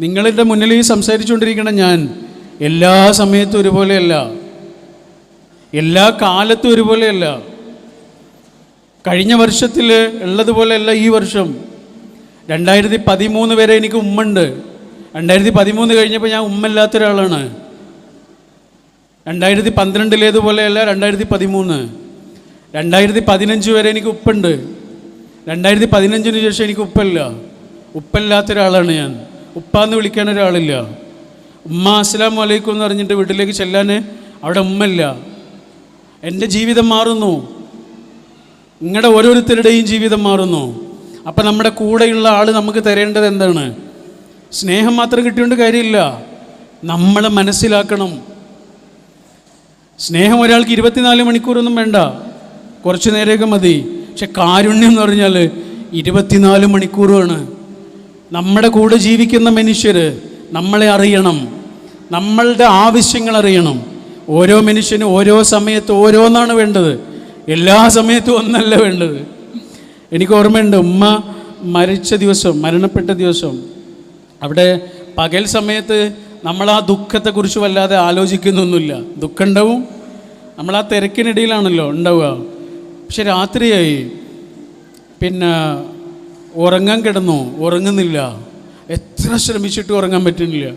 നിങ്ങളുടെ മുന്നിൽ ഈ സംസാരിച്ചുകൊണ്ടിരിക്കണം ഞാൻ എല്ലാ സമയത്തും ഒരുപോലെയല്ല. എല്ലാ കാലത്തും ഒരുപോലെയല്ല. കഴിഞ്ഞ വർഷത്തിൽ ഉള്ളതുപോലെയല്ല ഈ വർഷം. രണ്ടായിരത്തി പതിമൂന്ന് വരെ എനിക്ക് ഉമ്മുണ്ട് രണ്ടായിരത്തി പതിമൂന്ന് കഴിഞ്ഞപ്പോൾ ഞാൻ ഉമ്മല്ലാത്ത ഒരാളാണ്. രണ്ടായിരത്തി പന്ത്രണ്ടിലേതുപോലെയല്ല രണ്ടായിരത്തി പതിമൂന്ന് രണ്ടായിരത്തി പതിനഞ്ച് വരെ എനിക്ക് ഉപ്പുണ്ട്. രണ്ടായിരത്തി പതിനഞ്ചിന് ശേഷം എനിക്ക് ഉപ്പല്ല. ഉപ്പല്ലാത്ത ഒരാളാണ് ഞാൻ. ഉപ്പാന്ന് വിളിക്കാൻ ഒരാളില്ല. ഉമ്മ അസ്സലാം വലൈക്കും എന്ന് പറഞ്ഞിട്ട് വീട്ടിലേക്ക് ചെല്ലാൻ അവിടെ ഉമ്മല്ല എന്റെ ജീവിതം മാറുന്നു. നിങ്ങളുടെ ഓരോരുത്തരുടെയും ജീവിതം മാറുന്നു. അപ്പം നമ്മുടെ കൂടെയുള്ള ആൾ നമുക്ക് തരേണ്ടത് എന്താണ്? സ്നേഹം മാത്രം കിട്ടിയോണ്ട് കാര്യമില്ല. നമ്മൾ മനസ്സിലാക്കണം. സ്നേഹം ഒരാൾക്ക് ഇരുപത്തിനാല് മണിക്കൂറൊന്നും വേണ്ട. കുറച്ച് നേരമൊക്കെ മതി. പക്ഷെ കാരുണ്യം എന്ന് പറഞ്ഞാൽ ഇരുപത്തിനാല് മണിക്കൂറുമാണ്. നമ്മുടെ കൂടെ ജീവിക്കുന്ന മനുഷ്യർ നമ്മളെ അറിയണം. നമ്മളുടെ ആവശ്യങ്ങൾ അറിയണം. ഓരോ മനുഷ്യനും ഓരോ സമയത്ത് ഓരോന്നാണ് വേണ്ടത്. എല്ലാ സമയത്തും ഒന്നല്ല വേണ്ടത്. എനിക്ക് ഓർമ്മയുണ്ട് ഉമ്മ മരിച്ച ദിവസം മരണപ്പെട്ട ദിവസം. അവിടെ പകൽ സമയത്ത് നമ്മൾ ആ ദുഃഖത്തെക്കുറിച്ച് വല്ലാതെ ആലോചിക്കുന്നൊന്നുമില്ല. ദുഃഖം ഉണ്ടാവും. നമ്മൾ ആ തിരക്കിനിടയിലാണല്ലോ ഉണ്ടാവുക. പക്ഷെ രാത്രിയായി. പിന്നെ ഉറങ്ങാൻ കിടന്നു? ഉറങ്ങുന്നില്ല. എത്ര ശ്രമിച്ചിട്ട് ഉറങ്ങാൻ പറ്റുന്നില്ല.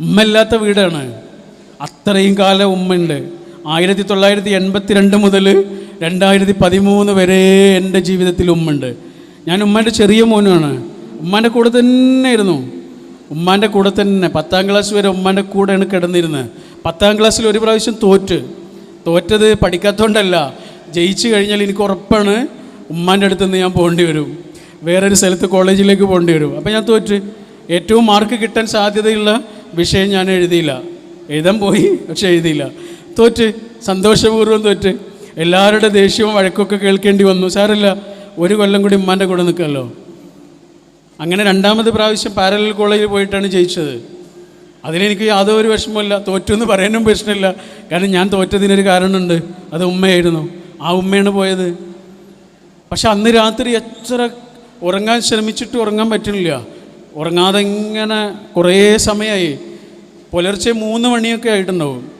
ഉമ്മല്ലാത്ത വീടാണ്. അത്രയും കാലം ഉമ്മയുണ്ട്. ആയിരത്തി തൊള്ളായിരത്തി എൺപത്തി രണ്ട് മുതൽ രണ്ടായിരത്തി പതിമൂന്ന് വരെ എന്റെ ജീവിതത്തിൽ ഉമ്മയുണ്ട്. ഞാൻ ഉമ്മന്റെ ചെറിയ മോനുമാണ് ഉമ്മാന്റെ കൂടെ തന്നെ ഇരുന്നു ഉമ്മാന്റെ കൂടെ തന്നെ. പത്താം ക്ലാസ് വരെ ഉമ്മാന്റെ കൂടെയാണ് കിടന്നിരുന്നത് പത്താം ക്ലാസ്സിൽ ഒരു പ്രാവശ്യം തോറ്റ്. തോറ്റത് പഠിക്കാത്തതുകൊണ്ടല്ല ജയിച്ചു കഴിഞ്ഞാൽ എനിക്ക് ഉറപ്പാണ് ഉമ്മാന്റെ അടുത്തുനിന്ന് ഞാൻ പോകേണ്ടി വരും. വേറൊരു സ്ഥലത്ത് കോളേജിലേക്ക് പോകേണ്ടി വരും. അപ്പോൾ ഞാൻ തോറ്റ്. ഏറ്റവും മാർക്ക് കിട്ടാൻ സാധ്യതയുള്ള വിഷയം ഞാൻ എഴുതിയില്ല. എഴുതാൻ പോയി പക്ഷെ എഴുതിയില്ല. തോറ്റ്. സന്തോഷപൂർവം തോറ്റ്. എല്ലാവരുടെ ദേഷ്യവും വഴക്കൊക്കെ കേൾക്കേണ്ടി വന്നു. സാരല്ല ഒരു കൊല്ലം കൂടി ഉമ്മാന്റെ കൂടെ നിൽക്കാമല്ലോ അങ്ങനെ രണ്ടാമത് പ്രാവശ്യം പാരലൽ കോളേജിൽ പോയിട്ടാണ് ജയിച്ചത്. അതിലെനിക്ക് യാതൊരു വിഷമമില്ല തോറ്റു എന്ന് പറയാനും പ്രശ്നമില്ല. കാരണം ഞാൻ തോറ്റതിനൊരു കാരണമുണ്ട്. അത് ഉമ്മയായിരുന്നു. ആ ഉമ്മയാണ് പോയത്. പക്ഷെ അന്ന് രാത്രി എത്ര ഉറങ്ങാൻ ശ്രമിച്ചിട്ട് ഉറങ്ങാൻ പറ്റുന്നില്ല. ഉറങ്ങാതെ ഇങ്ങനെ കുറേ സമയമായി പുലർച്ചെ മൂന്ന് മണിയൊക്കെ ആയിട്ടുണ്ടാവും.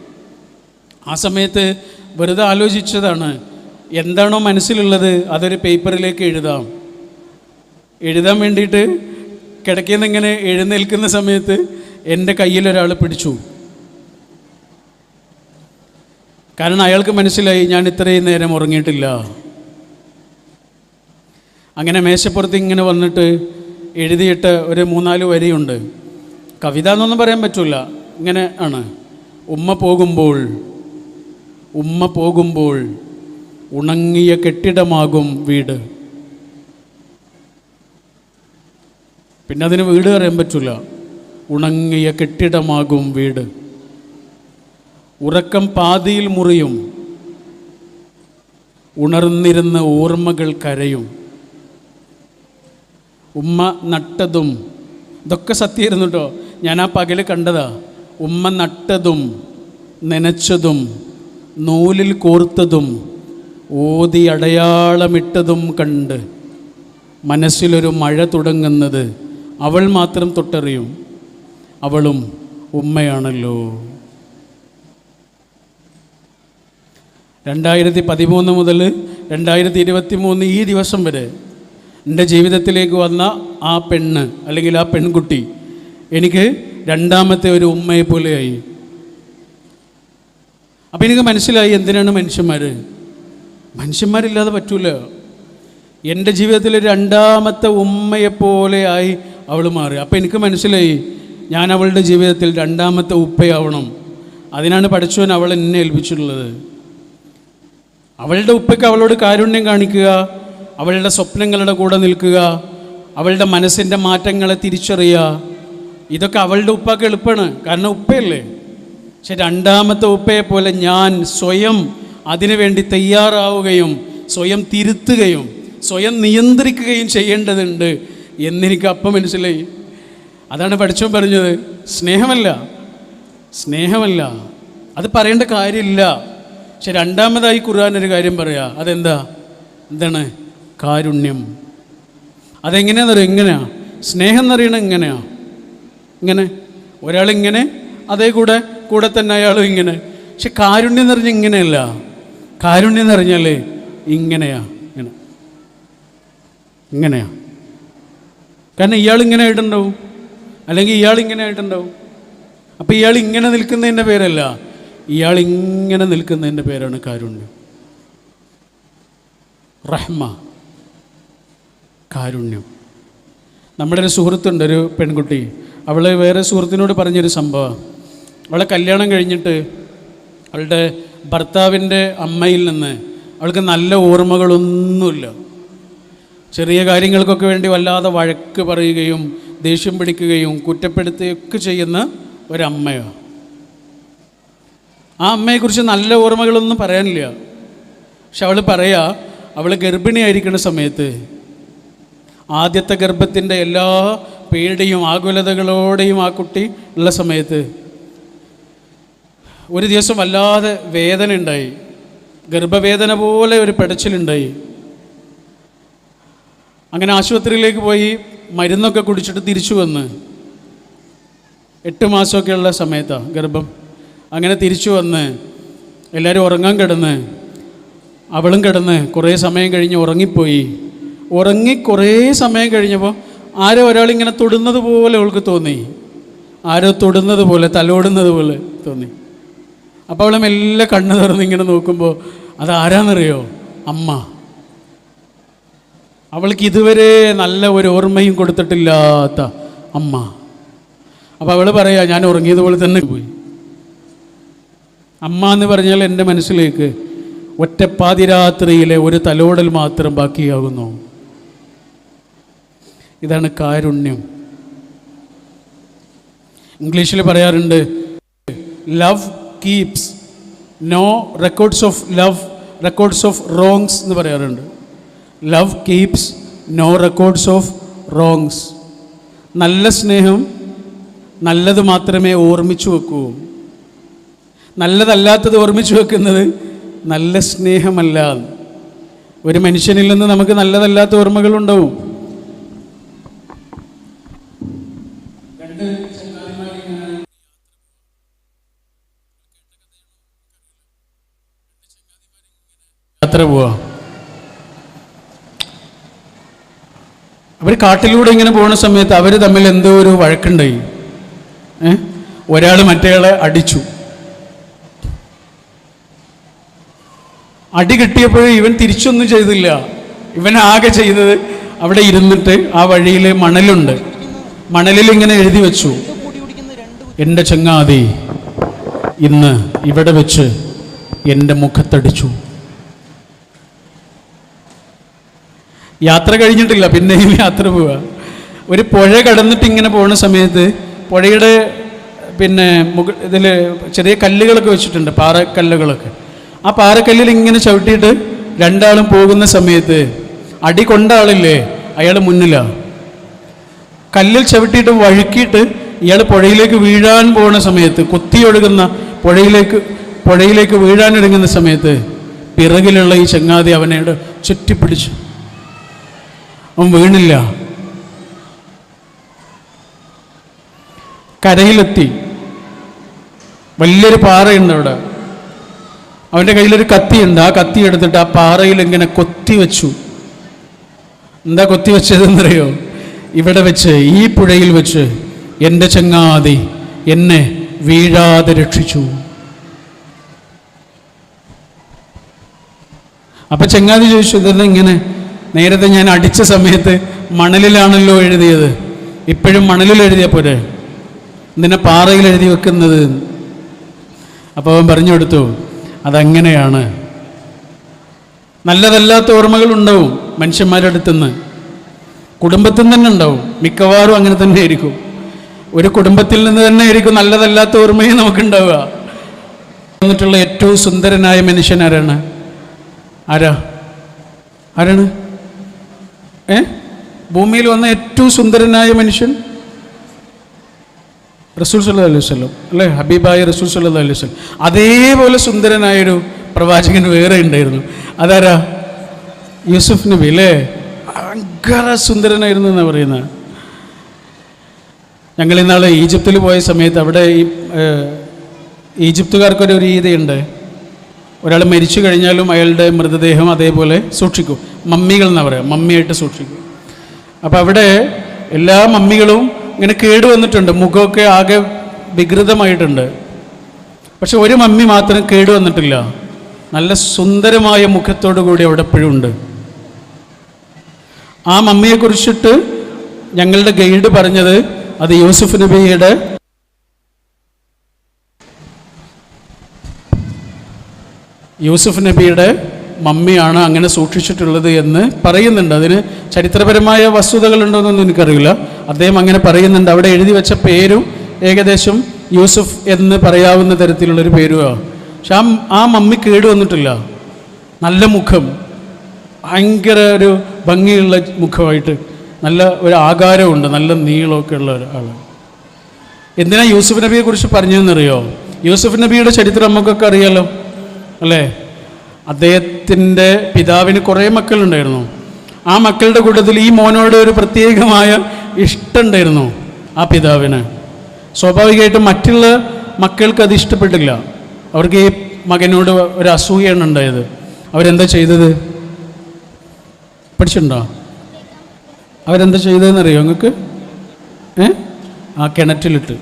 ആ സമയത്ത് വെറുതെ ആലോചിച്ചതാണ് എന്താണോ മനസ്സിലുള്ളത് അതൊരു പേപ്പറിലേക്ക് എഴുതാം. എഴുതാൻ വേണ്ടിയിട്ട് കിടക്കുന്ന ഇങ്ങനെ എഴുന്നേൽക്കുന്ന സമയത്ത് എന്റെ കയ്യിൽ ഒരാൾ പിടിച്ചു. കാരണം അയാൾക്ക് മനസ്സിലായി ഞാൻ ഇത്രയും നേരം ഉറങ്ങിയിട്ടില്ല. അങ്ങനെ മേശപ്പുറത്ത് ഇങ്ങനെ വന്നിട്ട് എഴുതിയിട്ട് ഒരു മൂന്നാൽ വരിയുണ്ട്. കവിത എന്നൊന്നും പറയാൻ പറ്റില്ല ഇങ്ങനെ ആണ്. ഉമ്മ പോകുമ്പോൾ ഉമ്മ പോകുമ്പോൾ ഉണങ്ങിയ കെട്ടിടമാകും വീട്. പിന്നെ അതിന് വീട് പറയാൻ പറ്റില്ല ഉണങ്ങിയ കെട്ടിടമാകും വീട്. ഉറക്കം പാതിയിൽ മുറിയും. ഉണർന്നിരുന്ന ഓർമ്മകൾ കരയും. ഉമ്മ നട്ടതും. ഇതൊക്കെ സത്യമായിരുന്നു കേട്ടോ ഞാൻ ആ പകൽ കണ്ടതാ. ഉമ്മ നട്ടതും നനച്ചതും നൂലിൽ കോർത്തതും ഓതി അടയാളമിട്ടതും കണ്ട് മനസ്സിലൊരു മഴ തുടങ്ങുന്നത് അവൾ മാത്രം തൊട്ടറിയും. അവളും ഉമ്മയാണല്ലോ. രണ്ടായിരത്തി പതിമൂന്ന് മുതൽ രണ്ടായിരത്തി ഇരുപത്തി മൂന്ന് ഈ ദിവസം വരെ എന്റെ ജീവിതത്തിലേക്ക് വന്ന ആ പെണ്ണ് അല്ലെങ്കിൽ ആ പെൺകുട്ടി എനിക്ക് രണ്ടാമത്തെ ഒരു ഉമ്മയെ പോലെയായി. അപ്പം എനിക്ക് മനസ്സിലായി എന്തിനാണ് മനുഷ്യന്മാർ മനുഷ്യന്മാരില്ലാതെ പറ്റൂല. എന്റെ ജീവിതത്തിൽ രണ്ടാമത്തെ ഉമ്മയെപ്പോലെ ആയി അവൾ മാറി. അപ്പം എനിക്ക് മനസ്സിലായി ഞാൻ അവളുടെ ജീവിതത്തിൽ രണ്ടാമത്തെ ഉപ്പയാവണം. അതിനാണ് പഠിച്ചവൻ അവൾ എന്നെ ഏൽപ്പിച്ചിട്ടുള്ളത്. അവളുടെ ഉപ്പയ്ക്ക് അവളോട് കാരുണ്യം കാണിക്കുക അവളുടെ സ്വപ്നങ്ങളുടെ കൂടെ നിൽക്കുക. അവളുടെ മനസ്സിന്റെ മാറ്റങ്ങളെ തിരിച്ചറിയുക. ഇതൊക്കെ അവളുടെ ഉപ്പാക്ക് എളുപ്പമാണ് കാരണം ഉപ്പയല്ലേ? പക്ഷെ രണ്ടാമത്തെ ഉപ്പയെ പോലെ ഞാൻ സ്വയം അതിനുവേണ്ടി തയ്യാറാവുകയും സ്വയം തിരുത്തുകയും സ്വയം നിയന്ത്രിക്കുകയും ചെയ്യേണ്ടതുണ്ട് എന്നെനിക്ക് അപ്പം മനസ്സിലായി. അതാണ് പഠിച്ചോ പറഞ്ഞത്. സ്നേഹമല്ല. സ്നേഹമല്ല. അത് പറയേണ്ട കാര്യമില്ല. പക്ഷെ രണ്ടാമതായി ഖുർആൻ ഒരു കാര്യം പറയാ. അതെന്താ? എന്താണ്? കാരുണ്യം. അതെങ്ങനെയാണെന്നറിയോ എങ്ങനെയാ? സ്നേഹം എന്നറിയണം എങ്ങനെയാ? ഇങ്ങനെ. ഒരാളിങ്ങനെ അതേ കൂടെ കൂടെ തന്നെ അയാളും ഇങ്ങനെ. പക്ഷെ കാരുണ്യം എന്ന് പറഞ്ഞാൽ ഇങ്ങനെയല്ല. കാരുണ്യം എന്ന് പറഞ്ഞാൽ ഇങ്ങനെയാ. ഇങ്ങനെ. ഇങ്ങനെയാ. കാരണം ഇയാൾ ഇങ്ങനെ ആയിട്ടുണ്ടാവും. അല്ലെങ്കിൽ ഇയാൾ ഇങ്ങനെ ആയിട്ടുണ്ടാവും. അപ്പം ഇയാൾ ഇങ്ങനെ നിൽക്കുന്നതിന്റെ പേരല്ല. ഇയാൾ ഇങ്ങനെ നിൽക്കുന്നതിന്റെ പേരാണ് കാരുണ്യം. റഹ്മ. കാരുണ്യം. നമ്മുടെ ഒരു സുഹൃത്തുണ്ട് ഒരു പെൺകുട്ടി. അവൾ വേറെ സുഹൃത്തിനോട് പറഞ്ഞൊരു സംഭവം. അവളെ കല്യാണം കഴിഞ്ഞിട്ട് അവളുടെ ഭർത്താവിന്റെ അമ്മയിൽ നിന്ന് അവൾക്ക് നല്ല ഓർമ്മകളൊന്നുമില്ല. ചെറിയ കാര്യങ്ങൾക്കൊക്കെ വേണ്ടി വല്ലാതെ വഴക്ക് പറയുകയും ദേഷ്യം പിടിക്കുകയും കുറ്റപ്പെടുത്തുകയൊക്കെ ചെയ്യുന്ന ഒരമ്മയോ. ആ അമ്മയെക്കുറിച്ച് നല്ല ഓർമ്മകളൊന്നും പറയാനില്ല. പക്ഷെ അവൾ പറയാ അവൾ ഗർഭിണിയായിരിക്കുന്ന സമയത്ത് ആദ്യത്തെ ഗർഭത്തിന്റെ എല്ലാ പേടിയും ആകുലതകളോടെയും ആ കുട്ടി ഉള്ള സമയത്ത് ഒരു ദിവസം വല്ലാതെ വേദന ഉണ്ടായി. ഗർഭവേദന പോലെ ഒരു പെടച്ചിലുണ്ടായി. അങ്ങനെ ആശുപത്രിയിലേക്ക് പോയി മരുന്നൊക്കെ കുടിച്ചിട്ട് തിരിച്ചു വന്ന്. എട്ട് മാസമൊക്കെയുള്ള സമയത്താണ് ഗർഭം. അങ്ങനെ തിരിച്ചു വന്ന് എല്ലാവരും ഉറങ്ങാൻ കിടന്ന് അവളും കിടന്ന് കുറേ സമയം കഴിഞ്ഞ് ഉറങ്ങിപ്പോയി. ഉറങ്ങി കുറേ സമയം കഴിഞ്ഞപ്പോൾ ആരോ ഒരാളിങ്ങനെ തൊടുന്നത് പോലെ അവൾക്ക് തോന്നി. ആരോ തൊടുന്നത് പോലെ തലോടുന്നത് പോലെ തോന്നി. അപ്പോൾ അവളെ മെല്ലെ കണ്ണു തുറന്ന് ഇങ്ങനെ നോക്കുമ്പോൾ അത് ആരാന്നറിയോ അമ്മ. അവൾക്ക് ഇതുവരെ നല്ല ഒരു ഓർമ്മയും കൊടുത്തിട്ടില്ലാത്ത അമ്മ. അപ്പോൾ അവൾ പറയാ ഞാൻ ഉറങ്ങിയതുപോലെ തന്നെ പോയി. അമ്മ എന്ന് പറഞ്ഞാൽ എന്റെ മനസ്സിലേക്ക് ഒറ്റപ്പാതിരാത്രിയിലെ ഒരു തലോടൽ മാത്രം ബാക്കിയാകുന്നു. ഇതാണ് കാരുണ്യം. ഇംഗ്ലീഷിൽ പറയാറുണ്ട് love keeps no records of love records of wrongs എന്ന് പറയാറുണ്ട്. Love keeps no records of wrongs നല്ല സ്നേഹം നല്ലത് മാത്രമേ ഓർമ്മിച്ചു വെക്കൂ. നല്ലതല്ലാത്തത് ഓർമ്മിച്ചു വെക്കുന്നത് നല്ല സ്നേഹമല്ല. ഒരു മനുഷ്യനിൽ നിന്ന് നമുക്ക് നല്ലതല്ലാത്ത ഓർമ്മകളുണ്ടാവും. യാത്ര പോവാ. അവർ കാട്ടിലൂടെ ഇങ്ങനെ പോകുന്ന സമയത്ത് അവർ തമ്മിൽ എന്തോ ഒരു വഴക്കുണ്ടായി. ഒരാൾ മറ്റേയാളെ അടിച്ചു. അടി കിട്ടിയപ്പോൾ ഇവൻ തിരിച്ചൊന്നും ചെയ്തില്ല. ഇവൻ ആകെ ചെയ്തത് അവിടെ ഇരുന്നിട്ട് ആ വഴിയിൽ മണലുണ്ട്. മണലിൽ ഇങ്ങനെ എഴുതി വെച്ചു. എന്റെ ചങ്ങാതി ഇന്ന് ഇവിടെ വെച്ച് എന്റെ മുഖത്തടിച്ചു. യാത്ര കഴിഞ്ഞിട്ടില്ല പിന്നെയും യാത്ര പോവുക. ഒരു പുഴ കടന്നിട്ട് ഇങ്ങനെ പോകുന്ന സമയത്ത് പുഴയുടെ പിന്നെ മുക ഇതിൽ ചെറിയ കല്ലുകളൊക്കെ വെച്ചിട്ടുണ്ട് പാറക്കല്ലുകളൊക്കെ. ആ പാറക്കല്ലിൽ ഇങ്ങനെ ചവിട്ടിയിട്ട് രണ്ടാളും പോകുന്ന സമയത്ത് അടി കൊണ്ട ആളില്ലേ അയാൾ മുന്നിലാണ് കല്ലിൽ ചവിട്ടിയിട്ട് വഴുക്കിയിട്ട് ഇയാൾ പുഴയിലേക്ക് വീഴാൻ പോകുന്ന സമയത്ത് കുത്തി ഒഴുകുന്ന പുഴയിലേക്ക് പുഴയിലേക്ക് വീഴാനൊരുങ്ങുന്ന സമയത്ത് പിറകിലുള്ള ഈ ചങ്ങാതി അവനോട് ചുറ്റിപ്പിടിച്ചു. അവൻ വീണില്ല. കരയിലെത്തി. വലിയൊരു പാറയുണ്ട് അവിടെ. അവന്റെ കയ്യിലൊരു കത്തിയുണ്ട്. ആ കത്തി എടുത്തിട്ട് ആ പാറയിൽ ഇങ്ങനെ കൊത്തി വെച്ചു. എന്താ കൊത്തി വെച്ചതെന്നറിയോ? ഇവിടെ വെച്ച് ഈ പുഴയിൽ വെച്ച് എന്റെ ചങ്ങാതി എന്നെ വീഴാതെ രക്ഷിച്ചു. അപ്പൊ ചങ്ങാതി ചോദിച്ചു ഇതെല്ലാം ഇങ്ങനെ നേരത്തെ ഞാൻ അടിച്ച സമയത്ത് മണലിലാണല്ലോ എഴുതിയത്. ഇപ്പോഴും മണലിൽ എഴുതിയ പോരെ? നിന്നെ പാറയിൽ എഴുതി വെക്കുന്നത്? അപ്പോൾ അവൻ പറഞ്ഞു കൊടുത്തു അതങ്ങനെയാണ്. നല്ലതല്ലാത്ത ഓർമ്മകൾ ഉണ്ടാവും മനുഷ്യന്മാരുടെ അടുത്തുനിന്ന്. കുടുംബത്തിൽ തന്നെ ഉണ്ടാവും. മിക്കവാറും അങ്ങനെ തന്നെ ആയിരിക്കും. ഒരു കുടുംബത്തിൽ നിന്ന് തന്നെ ആയിരിക്കും നല്ലതല്ലാത്ത ഓർമ്മയും നമുക്കുണ്ടാവുക. എന്നിട്ടുള്ള ഏറ്റവും സുന്ദരനായ മനുഷ്യൻ ആരാണ്? ആരാ? ആരാണ്? ഏ? ഭൂമിയിൽ വന്ന ഏറ്റവും സുന്ദരനായ മനുഷ്യൻ റസൂൽ സല്ലാ അലൈഹി വല്ലം അല്ലേ? ഹബീബായ റസൂൽ സല്ലാ അലൈഹി വല്ലം അതേപോലെ സുന്ദരനായൊരു പ്രവാചകൻ വേറെ ഉണ്ടായിരുന്നു. അതാരാ? യൂസുഫ് നബി അല്ലേ? ഭയങ്കര സുന്ദരനായിരുന്നു എന്നാണ് പറയുന്നത് ഞങ്ങൾ ഇന്നാൾ ഈജിപ്തിൽ പോയ സമയത്ത് അവിടെ ഈ ഈജിപ്തുകാർക്കൊരു രീതിയുണ്ട് ഒരാൾ മരിച്ചു കഴിഞ്ഞാലും അയാളുടെ മൃതദേഹം അതേപോലെ സൂക്ഷിക്കും. മമ്മികൾ എന്നാ പറയുക മമ്മിയായിട്ട് സൂക്ഷിക്കും. അപ്പോൾ അവിടെ എല്ലാ മമ്മികളും ഇങ്ങനെ കേട് വന്നിട്ടുണ്ട്. മുഖമൊക്കെ ആകെ വികൃതമായിട്ടുണ്ട്. പക്ഷെ ഒരു മമ്മി മാത്രം കേട് വന്നിട്ടില്ല. നല്ല സുന്ദരമായ മുഖത്തോടു കൂടി അവിടെ എപ്പോഴും ഉണ്ട്. ആ മമ്മിയെ കുറിച്ചിട്ട് ഞങ്ങളുടെ ഗൈഡ് പറഞ്ഞത് അത് യൂസുഫ് നബിയുടെ യൂസുഫ് നബിയുടെ മമ്മിയാണ് അങ്ങനെ സൂക്ഷിച്ചിട്ടുള്ളത് എന്ന് പറയുന്നുണ്ട്. അതിന് ചരിത്രപരമായ വസ്തുതകളുണ്ടോയെന്നൊന്നും എനിക്കറിയില്ല. അദ്ദേഹം അങ്ങനെ പറയുന്നുണ്ട്. അവിടെ എഴുതി വെച്ച പേരും ഏകദേശം യൂസുഫ് എന്ന് പറയാവുന്ന തരത്തിലുള്ളൊരു പേരുമാണ് പക്ഷെ ആ ആ മമ്മി കേട് വന്നിട്ടില്ല. നല്ല മുഖം. ഭയങ്കര ഒരു ഭംഗിയുള്ള മുഖമായിട്ട്. നല്ല ഒരു ആകാരമുണ്ട്. നല്ല നീളമൊക്കെ ഉള്ള ഒരാൾ എന്തിനാ യൂസുഫ് നബിയെ കുറിച്ച് പറഞ്ഞതെന്നറിയോ? യൂസുഫ് നബിയുടെ ചരിത്രം നമുക്കൊക്കെ അറിയാലോ. അല്ലേ? അദ്ദേഹത്തിന്റെ പിതാവിന് കുറേ മക്കളുണ്ടായിരുന്നു. ആ മക്കളുടെ കൂട്ടത്തിൽ ഈ മോനോട് ഒരു പ്രത്യേകമായ ഇഷ്ടമുണ്ടായിരുന്നു ആ പിതാവിന്. സ്വാഭാവികമായിട്ടും മറ്റുള്ള മക്കൾക്ക് അത് ഇഷ്ടപ്പെട്ടില്ല. അവർക്ക് ഈ മകനോട് ഒരു അസൂയാണ് ഉണ്ടായത്. അവരെന്താ ചെയ്തത്? പഠിച്ചിട്ടുണ്ടോ? അവരെന്താ ചെയ്തതെന്നറിയോ നിങ്ങൾക്ക്? ഏ? ആ കിണറ്റിലിട്ട്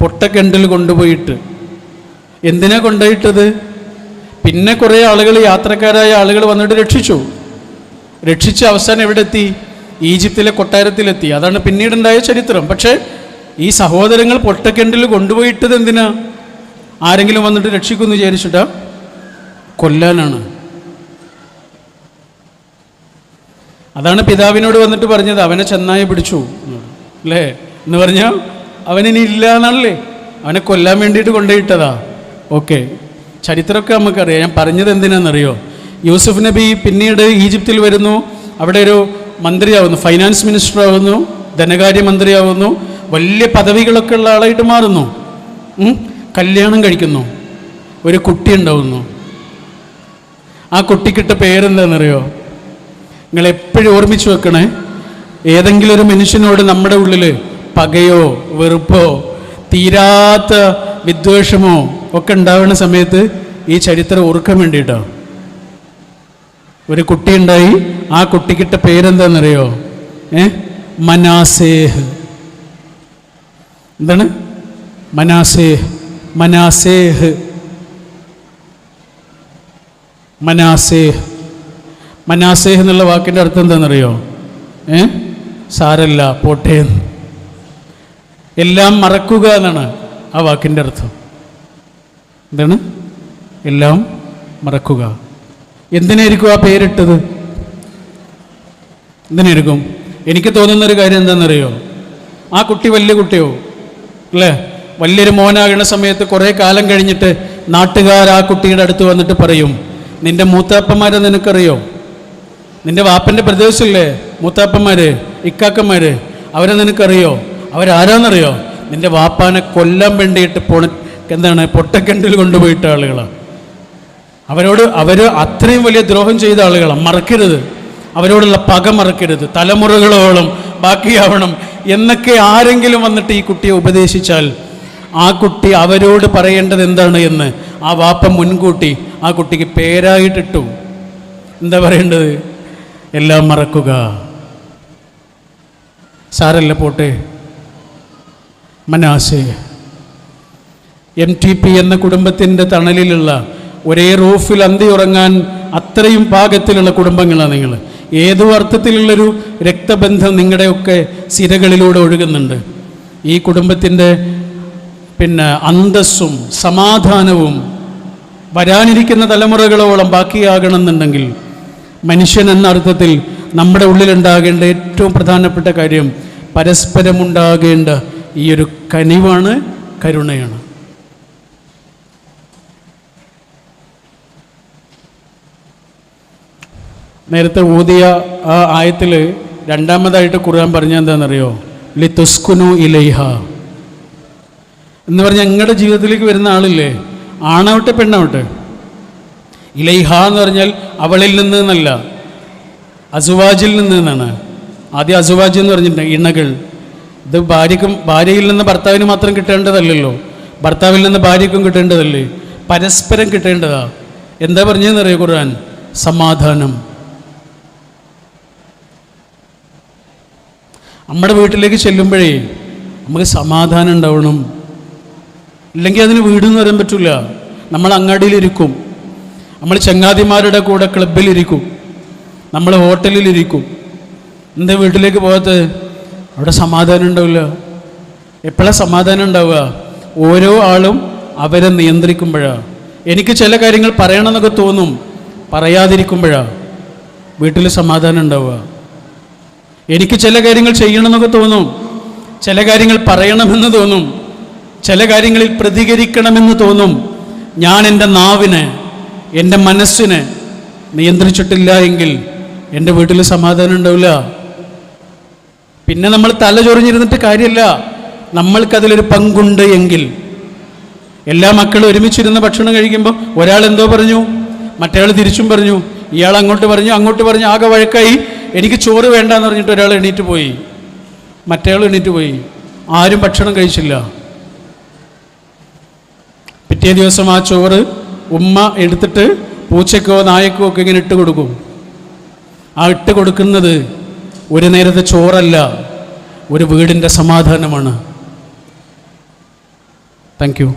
പൊട്ടക്കിണറ്റിൽ കൊണ്ടുപോയിട്ട്. എന്തിനാ കൊണ്ടുപോയിട്ടത്? പിന്നെ കുറേ ആളുകൾ യാത്രക്കാരായ ആളുകൾ വന്നിട്ട് രക്ഷിച്ചു. രക്ഷിച്ച അവസാനം എവിടെ എത്തി ഈജിപ്തിലെ കൊട്ടാരത്തിലെത്തി. അതാണ് പിന്നീടുണ്ടായ ചരിത്രം. പക്ഷേ ഈ സഹോദരങ്ങൾ പൊട്ടക്കെണ്ടിൽ കൊണ്ടുപോയിട്ടത് എന്തിനാ? ആരെങ്കിലും വന്നിട്ട് രക്ഷിക്കുമെന്ന് വിചാരിച്ചിട്ടാ? കൊല്ലാനാണ്. അതാണ് പിതാവിനോട് വന്നിട്ട് പറഞ്ഞത് അവനെ ചെന്നായി പിടിച്ചു. അല്ലേ എന്ന് പറഞ്ഞാൽ അവനിനി ഇല്ല എന്നാണല്ലേ അവനെ കൊല്ലാൻ വേണ്ടിയിട്ട് കൊണ്ടുപോയിട്ടതാ. ഓക്കെ. ചരിത്രമൊക്കെ നമുക്കറിയാം. ഞാൻ പറഞ്ഞത് എന്തിനാണെന്നറിയോ? യൂസുഫ് നബി പിന്നീട് ഈജിപ്തിൽ വരുന്നു. അവിടെ ഒരു മന്ത്രിയാവുന്നു ഫൈനാൻസ് മിനിസ്റ്റർ ആകുന്നു ധനകാര്യ മന്ത്രിയാവുന്നു. വലിയ പദവികളൊക്കെ ഉള്ള ആളായിട്ട് മാറുന്നു? കല്യാണം കഴിക്കുന്നു. ഒരു കുട്ടി ഉണ്ടാവുന്നു. ആ കുട്ടിക്കിട്ട പേരെന്താണെന്നറിയോ? നിങ്ങൾ എപ്പോഴും ഓർമ്മിച്ച് വെക്കണേ. ഏതെങ്കിലും ഒരു മനുഷ്യനോട് നമ്മുടെ ഉള്ളിൽ പകയോ വെറുപ്പോ തീരാത്ത വിദ്വേഷമോ ഒക്കെ ഉണ്ടാവുന്ന സമയത്ത് ഈ ചരിത്രം ഓർക്കാൻ വേണ്ടിയിട്ടാണ് ഒരു കുട്ടി ഉണ്ടായി. ആ കുട്ടിക്കിട്ട പേരെന്താണെന്നറിയോ ഏ? മനാസേഹ്. എന്താണ്? മനാസേഹ്. മനാസേഹ്. മനാസേഹ്. മനാസേഹ് എന്നുള്ള വാക്കിന്റെ അർത്ഥം എന്താണെന്നറിയോ ഏ? സാരല്ല പോട്ടേന്ന് എല്ലാം മറക്കുക എന്നാണ് ആ വാക്കിന്റെ അർത്ഥം. എന്താണ്? എല്ലാം മറക്കുക. എന്തിനായിരിക്കും ആ പേരിട്ടത്? എന്തിനായിരിക്കും? എനിക്ക് തോന്നുന്ന ഒരു കാര്യം എന്താണെന്നറിയോ? ആ കുട്ടി വലിയ കുട്ടിയോ? അല്ലേ? വലിയൊരു മോനാകുന്ന സമയത്ത് കുറേ കാലം കഴിഞ്ഞിട്ട് നാട്ടുകാർ ആ കുട്ടിയുടെ അടുത്ത് വന്നിട്ട് പറയും നിന്റെ മൂത്താപ്പന്മാരെ നിനക്കറിയോ? നിന്റെ വാപ്പന്റെ പ്രദേശമില്ലേ മൂത്താപ്പന്മാര് ഇക്കാക്കന്മാര് അവരെ നിനക്കറിയോ? അവരാരാന്നറിയോ? നിന്റെ വാപ്പാനെ കൊല്ലാൻ വേണ്ടിയിട്ട് പൊണ എന്താണ്? പൊട്ടക്കിണറ്റിൽ കൊണ്ടുപോയിട്ട ആളുകളാണ് അവരോട് അവർ അത്രയും വലിയ ദ്രോഹം ചെയ്ത ആളുകളാണ് മറക്കരുത്. അവരോടുള്ള പക മറക്കരുത്. തലമുറകളോളം ബാക്കിയാവണം. എന്നൊക്കെ ആരെങ്കിലും വന്നിട്ട് ഈ കുട്ടിയെ ഉപദേശിച്ചാൽ ആ കുട്ടി അവരോട് പറയേണ്ടത് എന്താണ് എന്ന് ആ വാപ്പ മുൻകൂട്ടി ആ കുട്ടിക്ക് പേരായിട്ടിട്ടു. എന്താ പറയേണ്ടത്? എല്ലാം മറക്കുക. സാരല്ല പോട്ടെ? മനാസേ. എം ടി പി എന്ന കുടുംബത്തിന്റെ തണലിലുള്ള ഒരേ റൂഫിൽ അന്തി ഉറങ്ങാൻ അത്രയും പാകത്തിലുള്ള കുടുംബങ്ങളാണ് നിങ്ങൾ. ഏതോ അർത്ഥത്തിലുള്ളൊരു രക്തബന്ധം നിങ്ങളുടെയൊക്കെ സിരകളിലൂടെ ഒഴുകുന്നുണ്ട്. ഈ കുടുംബത്തിന്റെ പിന്നെ അന്തസ്സും സമാധാനവും വരാനിരിക്കുന്ന തലമുറകളോളം ബാക്കിയാകണമെന്നുണ്ടെങ്കിൽ മനുഷ്യൻ എന്ന അർത്ഥത്തിൽ നമ്മുടെ ഉള്ളിലുണ്ടാകേണ്ട ഏറ്റവും പ്രധാനപ്പെട്ട കാര്യം പരസ്പരമുണ്ടാകേണ്ട ഈ ഒരു കനിവാണ് കരുണയാണ്. നേരത്തെ ഊതിയ ആ ആയത്തിൽ രണ്ടാമതായിട്ട് ഖുർആൻ പറഞ്ഞ എന്താണെന്നറിയോ? ലി തുസ്കുനു ഇലൈഹ. എന്ന് പറഞ്ഞാൽ ഞങ്ങളുടെ ജീവിതത്തിലേക്ക് വരുന്ന ആളില്ലേ? ആണാവട്ടെ പെണ്ണാവട്ടെ. ഇലൈഹ എന്ന് പറഞ്ഞാൽ അവളിൽ നിന്ന് എന്നല്ല അസുവാജിൽ നിന്ന് എന്നാണ്. ആദ്യം അസുവാജ് എന്ന് പറഞ്ഞിട്ടുണ്ട് ഇണകൾ. ഇത് ഭാര്യക്കും ഭാര്യയിൽ നിന്ന് ഭർത്താവിന് മാത്രം കിട്ടേണ്ടതല്ലല്ലോ. ഭർത്താവിൽ നിന്ന് ഭാര്യക്കും കിട്ടേണ്ടതല്ലേ? പരസ്പരം കിട്ടേണ്ടതാ. എന്താ പറഞ്ഞതെന്നറിയോ ഖുർആൻ? സമാധാനം. നമ്മുടെ വീട്ടിലേക്ക് ചെല്ലുമ്പോഴേ നമുക്ക് സമാധാനം ഉണ്ടാവണം. ഇല്ലെങ്കിൽ അതിന് വീടെന്ന് പറയാൻ പറ്റില്ല നമ്മൾ അങ്ങാടിയിലിരിക്കും. നമ്മൾ ചങ്ങാതിമാരുടെ കൂടെ ക്ലബിലിരിക്കും നമ്മൾ ഹോട്ടലിലിരിക്കും. എന്താ വീട്ടിലേക്ക് പോകാത്ത അവിടെ സമാധാനം ഉണ്ടാവില്ല. എപ്പോഴാണ് സമാധാനം ഉണ്ടാവുക? ഓരോ ആളും അവരെ നിയന്ത്രിക്കുമ്പോഴാണ് എനിക്ക് ചില കാര്യങ്ങൾ പറയണമെന്നൊക്കെ തോന്നും. പറയാതിരിക്കുമ്പോഴാണ് വീട്ടിൽ സമാധാനം ഉണ്ടാവുക. എനിക്ക് ചില കാര്യങ്ങൾ ചെയ്യണമെന്നൊക്കെ തോന്നും. ചില കാര്യങ്ങൾ പറയണമെന്ന് തോന്നും. ചില കാര്യങ്ങളിൽ പ്രതികരിക്കണമെന്ന് തോന്നും. ഞാൻ എന്റെ നാവിന് എന്റെ മനസ്സിന് നിയന്ത്രിച്ചിട്ടില്ല എങ്കിൽ എന്റെ വീട്ടിൽ സമാധാനം ഉണ്ടാവില്ല. പിന്നെ നമ്മൾ തല ചൊറിഞ്ഞിരുന്നിട്ട് കാര്യമില്ല. നമ്മൾക്കതിലൊരു പങ്കുണ്ട് എങ്കിൽ. എല്ലാ മക്കളും ഒരുമിച്ചിരുന്ന് ഭക്ഷണം കഴിക്കുമ്പോൾ ഒരാൾ എന്തോ പറഞ്ഞു മറ്റേയാൾ തിരിച്ചും പറഞ്ഞു ഇയാൾ അങ്ങോട്ട് പറഞ്ഞു അങ്ങോട്ട് പറഞ്ഞു ആകെ വഴക്കായി. എനിക്ക് ചോറ് വേണ്ടെന്ന് പറഞ്ഞിട്ട് ഒരാൾ എണീറ്റ് പോയി. മറ്റേയാൾ എണീറ്റ് പോയി. ആരും ഭക്ഷണം കഴിച്ചില്ല. പിറ്റേ ദിവസം ആ ചോറ് ഉമ്മ എടുത്തിട്ട് പൂച്ചക്കോ നായക്കോ ഒക്കെ ഇങ്ങനെ ഇട്ട് കൊടുക്കും. ആ ഇട്ട് കൊടുക്കുന്നത് ഒരു നേരത്തെ ചോറല്ല ഒരു വീടിന്റെ സമാധാനമാണ്. Thank you